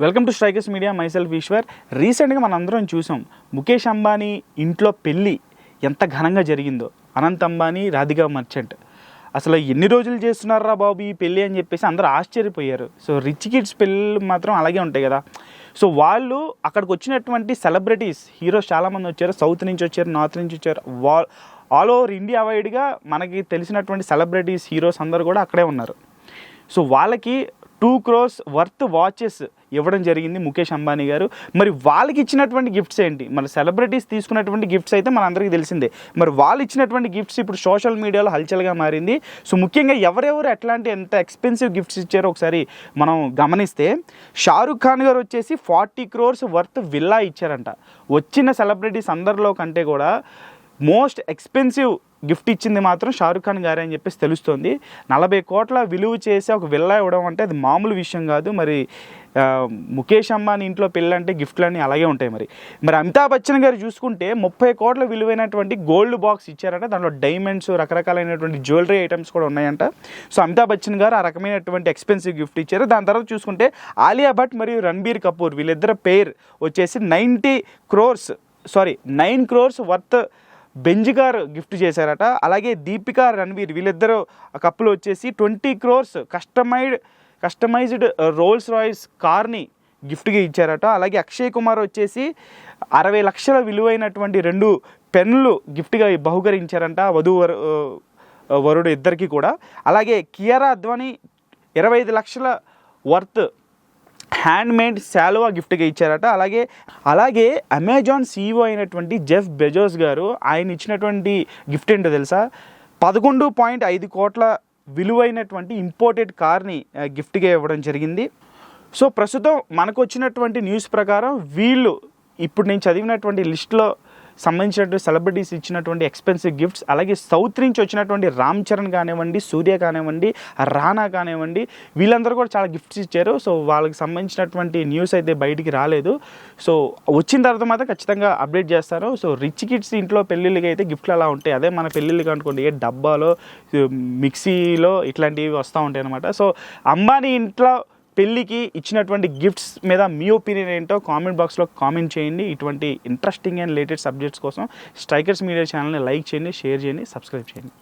Welcome to strikers media myself Eshwar. రీసెంట్గా మనం అందరం చూసాం ముఖేష్ అంబానీ ఇంట్లో పెళ్ళి ఎంత ఘనంగా జరిగిందో. అనంత్ అంబానీ రాధికా మర్చెంట్ అసలు ఎన్ని రోజులు చేస్తున్నారా బాబు ఈ పెళ్ళి అని చెప్పేసి అందరూ ఆశ్చర్యపోయారు. సో రిచ్ కిడ్స్ పెళ్ళి మాత్రం అలాగే ఉంటాయి కదా. సో వాళ్ళు అక్కడికి వచ్చినటువంటి సెలబ్రిటీస్ హీరోస్ చాలామంది వచ్చారు. సౌత్ నుంచి వచ్చారు నార్త్ నుంచి వచ్చారు. వా ఆల్ ఓవర్ ఇండియా వైడ్గా మనకి తెలిసినటువంటి సెలబ్రిటీస్ హీరోస్ అందరు కూడా అక్కడే ఉన్నారు. సో వాళ్ళకి టూ క్రోర్స్ వర్త్ వాచెస్ ఇవ్వడం జరిగింది ముఖేష్ అంబానీ గారు. మరి వాళ్ళకి ఇచ్చినటువంటి గిఫ్ట్స్ ఏంటి? మరి సెలబ్రిటీస్ తీసుకున్నటువంటి గిఫ్ట్స్ అయితే మన అందరికీ తెలిసిందే. మరి వాళ్ళు ఇచ్చినటువంటి గిఫ్ట్స్ ఇప్పుడు సోషల్ మీడియాలో హల్చల్గా మారింది. సో ముఖ్యంగా ఎవరెవరు ఎట్లాంటి ఎంత ఎక్స్పెన్సివ్ గిఫ్ట్స్ ఇచ్చారో ఒకసారి మనం గమనిస్తే షారుఖ్ ఖాన్ గారు వచ్చేసి ఫార్టీ క్రోర్స్ వర్త్ విల్లా ఇచ్చారంట. వచ్చిన సెలబ్రిటీస్ అందరిలో కంటే కూడా మోస్ట్ ఎక్స్పెన్సివ్ గిఫ్ట్ ఇచ్చింది మాత్రం షారుఖ్ ఖాన్ గారే అని చెప్పేసి తెలుస్తుంది. నలభై కోట్ల విలువ చేసి ఒక విల్లా ఇవ్వడం అంటే అది మామూలు విషయం కాదు. మరి ముఖేష్ అంబానీ ఇంట్లో పెళ్ళంటే గిఫ్ట్లన్నీ అలాగే ఉంటాయి మరి. మరి అమితాబ్ బచ్చన్ గారు చూసుకుంటే ముప్పై కోట్ల విలువైనటువంటి గోల్డ్ బాక్స్ ఇచ్చారంట. దాంట్లో డైమండ్స్ రకరకాలైనటువంటి జ్యువెలరీ ఐటమ్స్ కూడా ఉన్నాయంట. సో అమితాబ్ బచ్చన్ గారు ఆ రకమైనటువంటి ఎక్స్పెన్సివ్ గిఫ్ట్ ఇచ్చారు. దాని తర్వాత చూసుకుంటే ఆలియా భట్ మరియు రణబీర్ కపూర్ వీళ్ళిద్దరు పేర్ వచ్చేసి ninety crores sorry nine crores worth Benz గారు గిఫ్ట్ చేశారట. అలాగే దీపిక రణవీర్ వీళ్ళిద్దరూ కప్పులు వచ్చేసి twenty crores customised customised Rolls Royce కార్ని గిఫ్ట్గా ఇచ్చారట. అలాగే అక్షయ్ కుమార్ వచ్చేసి అరవై లక్షల విలువైనటువంటి రెండు పెన్నులు గిఫ్ట్గా బహుకరించారంట వధువు వరు వరుడు ఇద్దరికి కూడా. అలాగే కియారా అద్వానీ ఇరవై ఐదు లక్షల వర్త్ హ్యాండ్ మేడ్ శాలువా గిఫ్ట్గా ఇచ్చారట. అలాగే అలాగే అమెజాన్ సీఈఓ అయినటువంటి జెఫ్ బెజోస్ గారు ఆయన ఇచ్చినటువంటి గిఫ్ట్ ఏంటో తెలుసా? పదకొండు పాయింట్ ఐదు కోట్ల విలువైనటువంటి ఇంపోర్టెడ్ కార్ని గిఫ్ట్గా ఇవ్వడం జరిగింది. సో ప్రస్తుతం మనకు వచ్చినటువంటి న్యూస్ ప్రకారం వీళ్ళు ఇప్పుడు నేను చదివినటువంటి లిస్ట్లో సంబంధించినటువంటి సెలబ్రిటీస్ ఇచ్చినటువంటి ఎక్స్పెన్సివ్ గిఫ్ట్స్ అలాగే సౌత్ నుంచి వచ్చినటువంటి రామ్ చరణ్ కానివ్వండి సూర్య కానివ్వండి రానా కానివ్వండి వీళ్ళందరూ కూడా చాలా గిఫ్ట్స్ ఇచ్చారు. సో వాళ్ళకి సంబంధించినటువంటి న్యూస్ అయితే బయటికి రాలేదు. సో వచ్చిన తర్వాత మాత్రం ఖచ్చితంగా అప్డేట్ చేస్తారు. సో రిచ్ కిడ్స్ ఇంట్లో పెళ్ళిళ్ళకి అయితే గిఫ్ట్లు అలా ఉంటాయి. అదే మన పెళ్ళిళ్ళకి అనుకోండి ఏ డబ్బాలో మిక్సీలో ఇట్లాంటివి వస్తూ ఉంటాయి అనమాట సో అంబానీ ఇంట్లో పెళ్ళికి ఇచ్చినటువంటి గిఫ్ట్స్ మీద మీ ఒపీనియన్ ఏంటో కామెంట్ బాక్స్లో కామెంట్ చేయండి. ఇటువంటి ఇంట్రెస్టింగ్ అండ్ లేటెస్ట్ సబ్జెక్ట్స్ కోసం స్ట్రైకర్స్ మీడియా ఛానల్ని లైక్ చేయండి షేర్ చేయండి సబ్స్క్రైబ్ చేయండి.